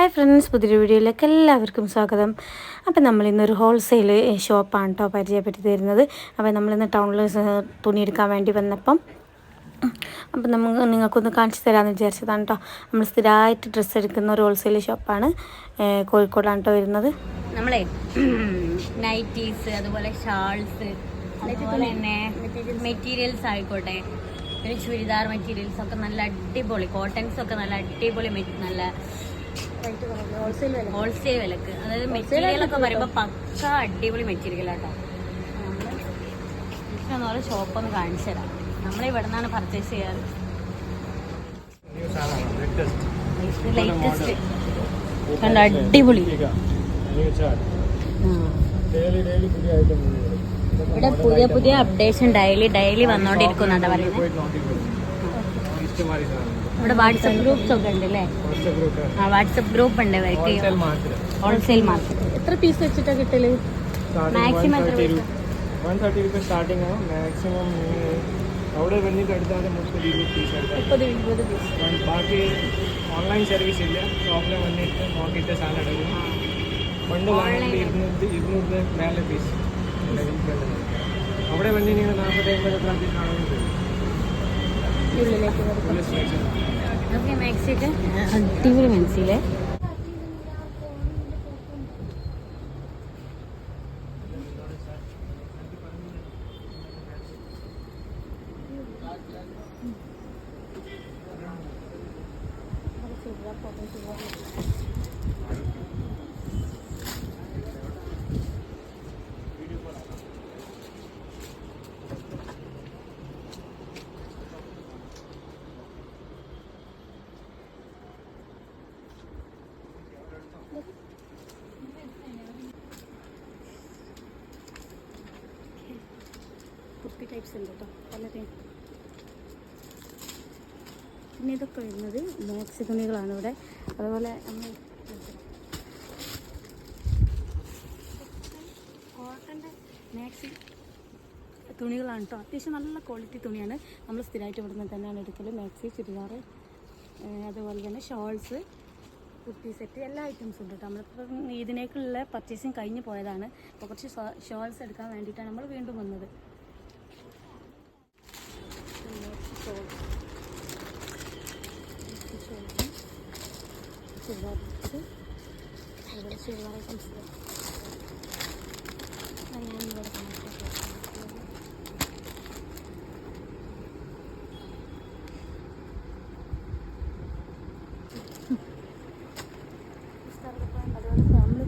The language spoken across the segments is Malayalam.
ഹായ് ഫ്രണ്ട്സ് പുതിയൊരു വീഡിയോയിലേക്ക് എല്ലാവർക്കും സ്വാഗതം. അപ്പോൾ നമ്മൾ ഇന്നൊരു ഹോൾസെയിൽ ഷോപ്പാണ് കേട്ടോ പരിചയപ്പെടുത്തി തരുന്നത് അപ്പം നമ്മളിന്ന് ടൗണിൽ തുണി എടുക്കാൻ വേണ്ടി വന്നപ്പം അപ്പം നമുക്ക് നിങ്ങൾക്കൊന്ന് കാണിച്ചു തരാമെന്ന് വിചാരിച്ചതാണ് കേട്ടോ നമ്മൾ സ്ഥിരമായിട്ട് ഡ്രസ്സ് എടുക്കുന്ന ഒരു ഹോൾസെയിൽ ഷോപ്പാണ് കോഴിക്കോടാണ് കേട്ടോ വരുന്നത്. നമ്മളെ നൈറ്റീസ് അതുപോലെ ഷാൾസ് അതുപോലെ തന്നെ മെറ്റീരിയൽസ് ആയിക്കോട്ടെ. പിന്നെ ചുരിദാർ മെറ്റീരിയൽസ് ഒക്കെ നല്ല അടിപൊളി കോട്ടൺസ് ഒക്കെ നല്ല അടിപൊളി നല്ല ഹോൾസെയിൽ വിലക്ക്. അതായത് മെറ്റീരിയൽ ഒക്കെ പറയുമ്പോൾ പക്ക അടിപൊളി മെറ്റീരിയൽ ആട്ടോ. നമ്മൾ ഷോപ്പ് ഒന്ന് കാണിച്ചു തരാം. നമ്മൾ ഇവിടെ നിന്നാണ് പർച്ചേസ് ചെയ്യാറ്. ലേറ്റസ്റ്റ് കണ്ട? അടിപൊളി. ഇവിടെ പുതിയ പുതിയ അപ്ഡേഷൻ ഡെയിലി ഡെയിലി വന്നോണ്ടിരിക്കുന്നുണ്ട് പറയുന്നത് ഇവിടെ വാട്സപ്പ് ഗ്രൂപ്പ്സ് ഒക്കെ ഉണ്ട് അല്ലേ ആ വാട്സപ്പ് ഗ്രൂപ്പ് ഉണ്ട് ഇവർക്ക്. ഹോൾസെയിൽ മാർക്കറ്റ് എത്ര പീസ് വെച്ചിട്ടാ കിട്ടൽ? മാക്സിമം എത്ര പൈസ വൺ തേർട്ടി റുപ്പീസ് സ്റ്റാർട്ടിംഗ് ആണ്. മാക്സിമം അവിടെ വന്നിട്ട് എടുത്താൽ മുപ്പത് ഇരുപത് പീസ് മുപ്പത് ഇരുപത് പീസ് ബാക്കി ഓൺലൈൻ സർവീസ് ഇല്ല. ഷോപ്പിൽ വന്നിട്ട് നോക്കിയിട്ട് സാധനം എടുക്കും. പണ്ട് വാങ്ങിയിട്ട് ഇരുന്നൂറ് മേലെ പീസ് അവിടെ വന്നിട്ട് നിങ്ങൾ നാൽപ്പത്തി അമ്പത് പീസ് ആണെങ്കിൽ ഓക്കെ മാക്സി ഒക്കെ അടിപൊളി മാക്സിയിലെ കുപ്പി ടൈപ്സ് ഉണ്ട് കേട്ടോ പലതരം പിന്നെ ഇതൊക്കെ വരുന്നത് മാക്സി തുണികളാണ് ഇവിടെ. അതുപോലെ നമ്മൾ കോട്ടന്റെ മാക്സി തുണികളാണ് കേട്ടോ അത്യാവശ്യം നല്ല ക്വാളിറ്റി തുണിയാണ്. നമ്മൾ സ്ഥിരമായിട്ട് ഇവിടുന്ന് തന്നെയാണ് എടുക്കൽ മാക്സി ചുരിദാർ അതുപോലെ തന്നെ ഷോൾസ് കുർത്തി സെറ്റ് എല്ലാ ഐറ്റംസും ഉണ്ട് കേട്ടോ നമ്മളിപ്പം ഇതിനേക്കുള്ള പർച്ചേസിങ് കഴിഞ്ഞ് പോയതാണ്. അപ്പോൾ കുറച്ച് ഷോൾസ് എടുക്കാൻ വേണ്ടിയിട്ടാണ് നമ്മൾ വീണ്ടും വന്നത്. ചുരിദാർ ഐറ്റംസ് ഞാൻ ഇവിടെ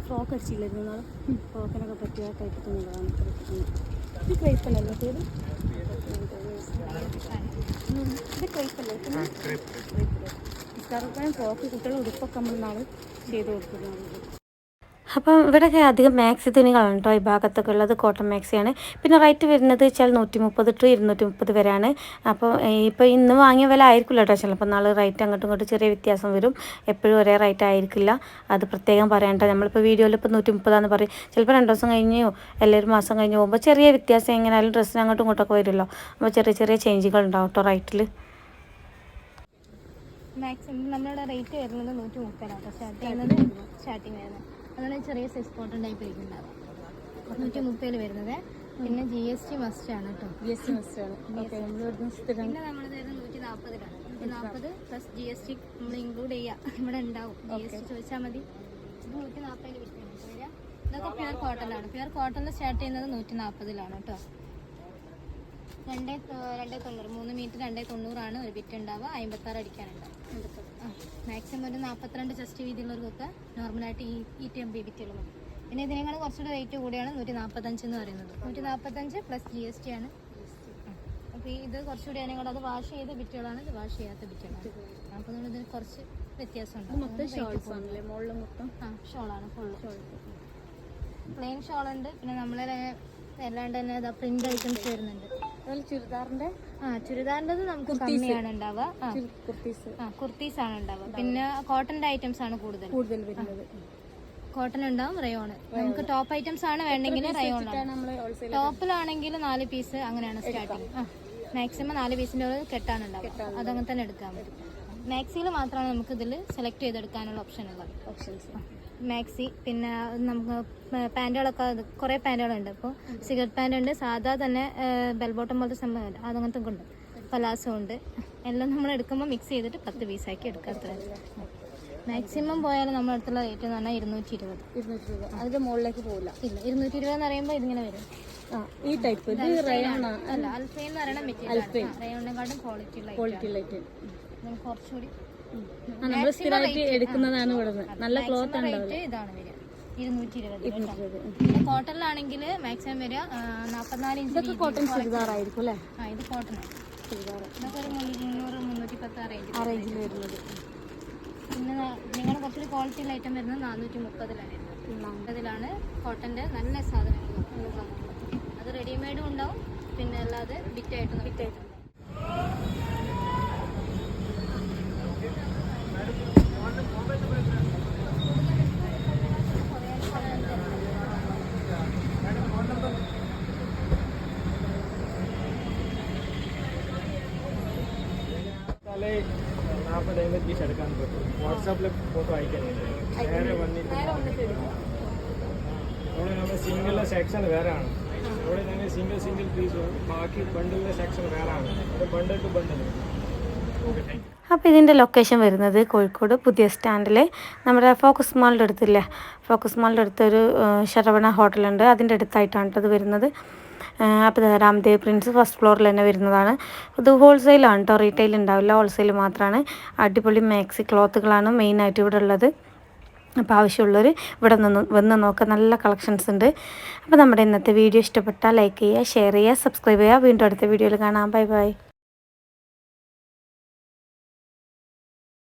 ഫ്രോക്ക് അടിച്ചില്ലായിരുന്നു നാളെ ഫ്രോക്കിനൊക്കെ പറ്റിയ ടൈപ്പ് തുണികളാണ് ഇത് ക്രൈപ്പല്ലല്ലോ ഇത് ഇത് ക്രൈപ്പല്ലേ നിസ്കാരപ്പായം ഫ്രോക്ക് കുട്ടികൾ ഉടുപ്പൊക്കെ നമ്മൾ നാളെ ചെയ്ത് കൊടുക്കുന്നതാണ് അപ്പം ഇവിടെയൊക്കെ അധികം മാക്സി തുണികളാണ് കേട്ടോ ഈ ഭാഗത്തൊക്കെ ഉള്ളത് കോട്ടൺ മാക്സിയാണ് പിന്നെ റേറ്റ് വരുന്നത് വെച്ചാൽ നൂറ്റി മുപ്പത് ടു ഇരുന്നൂറ്റി മുപ്പത് വരെയാണ്. അപ്പോൾ ഇപ്പോൾ ഇന്ന് വാങ്ങിയ വില ആയിരിക്കില്ല കേട്ടോ ചിലപ്പോൾ. നാളെ റേറ്റ് അങ്ങോട്ടും ഇങ്ങോട്ടും ചെറിയ വ്യത്യാസം വരും. എപ്പോഴും ഒരേ റേറ്റ് ആയിരിക്കില്ല. അത് പ്രത്യേകം പറയണ്ട നമ്മളിപ്പോൾ വീഡിയോയിൽ ഇപ്പോൾ നൂറ്റി മുപ്പതാന്ന് പറയും. ചിലപ്പോൾ രണ്ട് ദിവസം കഴിഞ്ഞോ അല്ലെങ്കിൽ ഒരു മാസം കഴിഞ്ഞ് പോകുമ്പോൾ ചെറിയ വ്യത്യാസം എങ്ങനെയായാലും ഡ്രസ്സിന് അങ്ങോട്ടും ഇങ്ങോട്ടൊക്കെ വരുമല്ലോ. അപ്പോൾ ചെറിയ ചെറിയ ചേഞ്ചുകൾ ഉണ്ടാവും കേട്ടോ റേറ്റിൽ മാക്സിമം നമ്മളുടെ റേറ്റ് വരുന്നത് നൂറ്റി മുപ്പതാണ് സ്റ്റാർട്ട് ചെയ്യുന്നത് സ്റ്റാർട്ടിങ് വരുന്നത് അതുപോലെ ചെറിയ സൈസ് കോട്ടൺ ടൈപ്പ് ഇരിക്കുന്നുണ്ടാവും നൂറ്റി മുപ്പതിൽ വരുന്നത്. പിന്നെ ജി എസ് ടി മസ്റ്റ് ആണ് കേട്ടോ ജി എസ് ടി മസ്റ്റ് ആണ്. പിന്നെ നമ്മൾ തരുന്നത് നൂറ്റി നാൽപ്പതിലാണ് നൂറ്റി നാൽപ്പത് പ്ലസ് ജി എസ് ടി നമ്മൾ ഇൻക്ലൂഡ് ചെയ്യാം. ഇവിടെ ഉണ്ടാവും. ജി എസ് ടി ചോദിച്ചാൽ മതി. ഇത് നൂറ്റി നാൽപ്പതിൽ വിൽക്കുന്നത് വരിക ഇതൊക്കെ പ്യുവർ കോട്ടണിലാണ് പ്യുവർ കോട്ടണിൽ സ്റ്റാർട്ട് ചെയ്യുന്നത് നൂറ്റി നാൽപ്പതിലാണ് കേട്ടോ രണ്ടേ രണ്ട് തൊണ്ണൂറ് മൂന്ന് മീറ്റർ രണ്ടേ തൊണ്ണൂറാണ് ഒരു ബിറ്റ് ഉണ്ടാവുക. അമ്പത്താറ് അടിക്കാനുണ്ടാവും മാക്സിമം ഒരു നാൽപ്പത്തിരണ്ട് ചെസ്റ്റ് വീതിയുള്ളവർക്കൊക്കെ നോർമലായിട്ട് ഈ ഈ ടി എം ബി ബിറ്റുകൾ മതി. പിന്നെ ഇതിനേക്കാൾ കുറച്ചുകൂടെ റേറ്റ് കൂടിയാണ് നൂറ്റി നാൽപ്പത്തഞ്ച് എന്ന് പറയുന്നത്. നൂറ്റി നാൽപ്പത്തഞ്ച് പ്ലസ് ജി എസ് ടി ആണ്. അപ്പോൾ ഇത് കുറച്ചുകൂടി ആണെങ്കിൽ അത് വാഷ് ചെയ്ത ബിറ്റുകളാണ് ഇത് വാഷ് ചെയ്യാത്ത ബിറ്റുകളാണ് അപ്പോൾ നമ്മൾ ഇതിന് കുറച്ച് വ്യത്യാസമുണ്ട് മൊത്തം ഷോൾസ് ആണല്ലേ? മുകളിൽ മൊത്തം? ആ ഷോളാണ് ഫുൾ പ്ലെയിൻ ഷോൾ ഉണ്ട്. പിന്നെ നമ്മളെ അല്ലാണ്ട് തന്നെ പ്രിന്റ് ഐറ്റംസ് വരുന്നുണ്ട്. അതുപോലെ ചുരിദാറിന്റെ ആ ചുരിദാറിന്റെത് നമുക്ക് കമ്മിയാണ് ഉണ്ടാവുക. ആ. കുർത്തീസ്. ആ കുർത്തീസ് ആണ് ഉണ്ടാവുക. പിന്നെ കോട്ടന്റെ ഐറ്റംസ് ആണ് കൂടുതൽ. കൂടുതൽ വരുന്നത്. കോട്ടൺ ഉണ്ടാവും റയോൺ നമുക്ക് ടോപ്പ് ഐറ്റംസ് ആണ് വേണ്ടെങ്കിൽ റയോൺ ടോപ്പിലാണെങ്കിൽ നാല് പീസ് അങ്ങനെയാണ് സ്റ്റാർട്ടിങ് മാക്സിമം നാല് പീസിന്റെ ഒരു കെട്ടാണ് ഉണ്ടാവുക. അതങ്ങനെ തന്നെ എടുക്കാൻ മതി മാക്സിയിൽ മാത്രമാണ് നമുക്ക് ഇതിൽ സെലക്ട് ചെയ്തെടുക്കാനുള്ള ഓപ്ഷൻ ഉള്ളത്. ഓപ്ഷൻസ് മാക്സി പിന്നെ നമുക്ക് പാന്റുകളൊക്കെ കുറേ പാന്റുകളുണ്ട് അപ്പോൾ സിഗരറ്റ് പാന്റ് ഉണ്ട് സാധാ തന്നെ ബെൽ ബോട്ടം പോലത്തെ സംഭവം അതങ്ങനത്തെ ഉണ്ട്. പലാസോ ഉണ്ട്. എല്ലാം നമ്മൾ എടുക്കുമ്പോൾ മിക്സ് ചെയ്തിട്ട് പത്ത് പീസാക്കി എടുക്കാം അത്ര മാക്സിമം പോയാൽ നമ്മുടെ അടുത്തുള്ള റേറ്റ് എന്ന് പറഞ്ഞാൽ ഇരുന്നൂറ്റി ഇരുപത് ഇരുന്നൂറ്റി ഇരുപത് അതിന്റെ മുകളിലേക്ക് പോകില്ല ഇല്ല ഇരുന്നൂറ്റി ഇരുപത് എന്ന് പറയുമ്പോൾ ഇതിങ്ങനെ വരും. ഈ ടൈപ്പ് ഇത് അല്ല അൽഫൈൻ എന്ന് പറയുന്ന മെറ്റീരിയൽ റയോണിനെക്കാട്ടും ക്വാളിറ്റി ക്വാളിറ്റി ലൈറ്റ് നമുക്ക് കുറച്ചുകൂടി നമ്മൾ സ്ഥിരമായിട്ട് എടുക്കുന്നതാണ് ഇവിടെ നല്ല ക്ലോത്ത് ആണ് ഇതാണ് വരിക. ഇരുന്നൂറ്റി ഇരുപത് പിന്നെ കോട്ടണിലാണെങ്കിൽ മാക്സിമം വരിക നാൽപ്പത്തിനാല് ഇഞ്ച്. കോട്ടൺ ചുരിദാറായിരിക്കും അല്ലേ? ആ ഇത് കോട്ടൺ ഇതൊക്കെ ഒരു മുന്നൂറ് മുന്നൂറ്റി പത്ത് ആ റേഞ്ച് റേഞ്ചിൽ വരുന്നത്. പിന്നെ നിങ്ങളുടെ കുറച്ചൊരു ക്വാളിറ്റി ഉള്ള ഐറ്റം വരുന്നത് നാനൂറ്റി. മുപ്പതിലാണ് മുപ്പതിലാണ് കോട്ടന്റെ നല്ല സാധനങ്ങൾ അത് റെഡിമെയ്ഡും ഉണ്ടാവും. പിന്നെ അല്ലാതെ ബിറ്റായിട്ട് ബിറ്റായിട്ട് നാൽപ്പത് അമ്പത് പീസ് എടുക്കാൻ പറ്റും. വാട്സാപ്പിൽ ഫോട്ടോ അയക്കാൻ നേരെ വന്നിട്ട് അവിടെ നമ്മൾ സിംഗിൾ സെക്ഷൻ വേറെ ആണ് അവിടെ തന്നെ സിംഗിൾ സിംഗിൾ പീസ് ബാക്കി ബണ്ടിലെ സെക്ഷൻ വേറെ ആണ് അത് bundle to bundle okay thank അപ്പോൾ ഇതിന്റെ ലൊക്കേഷൻ വരുന്നത് കോഴിക്കോട് പുതിയ സ്റ്റാൻഡിൽ നമ്മുടെ ഫോക്കസ് മാളിന്റെ അടുത്തില്ലേ? ഫോക്കസ് മാളിന്റെ അടുത്തൊരു ശരവണ ഹോട്ടലുണ്ട് അതിന്റെ അടുത്തായിട്ടാണ് കേട്ടോ ഇത് വരുന്നത്. അപ്പോൾ രാംദേവ് പ്രിൻസ് ഫസ്റ്റ് ഫ്ലോറിൽ തന്നെ വരുന്നതാണ്. ഇത് ഹോൾസെയിലാണ് കേട്ടോ റീറ്റെയിൽ ഉണ്ടാവില്ല ഹോൾസെയിൽ മാത്രമാണ് അടിപൊളി മാക്സി ക്ലോത്തുകളാണ് മെയിനായിട്ട് ഇവിടെ ഉള്ളത്. അപ്പോൾ ആവശ്യമുള്ളവർ ഇവിടെ നിന്ന് വന്ന് നോക്കുക നല്ല കളക്ഷൻസ് ഉണ്ട്. അപ്പോൾ നമ്മുടെ ഇന്നത്തെ വീഡിയോ ഇഷ്ടപ്പെട്ടാൽ ലൈക്ക് ചെയ്യുക ഷെയർ ചെയ്യുക സബ്സ്ക്രൈബ് ചെയ്യുക. വീണ്ടും അടുത്ത വീഡിയോയിൽ കാണാം. Bye bye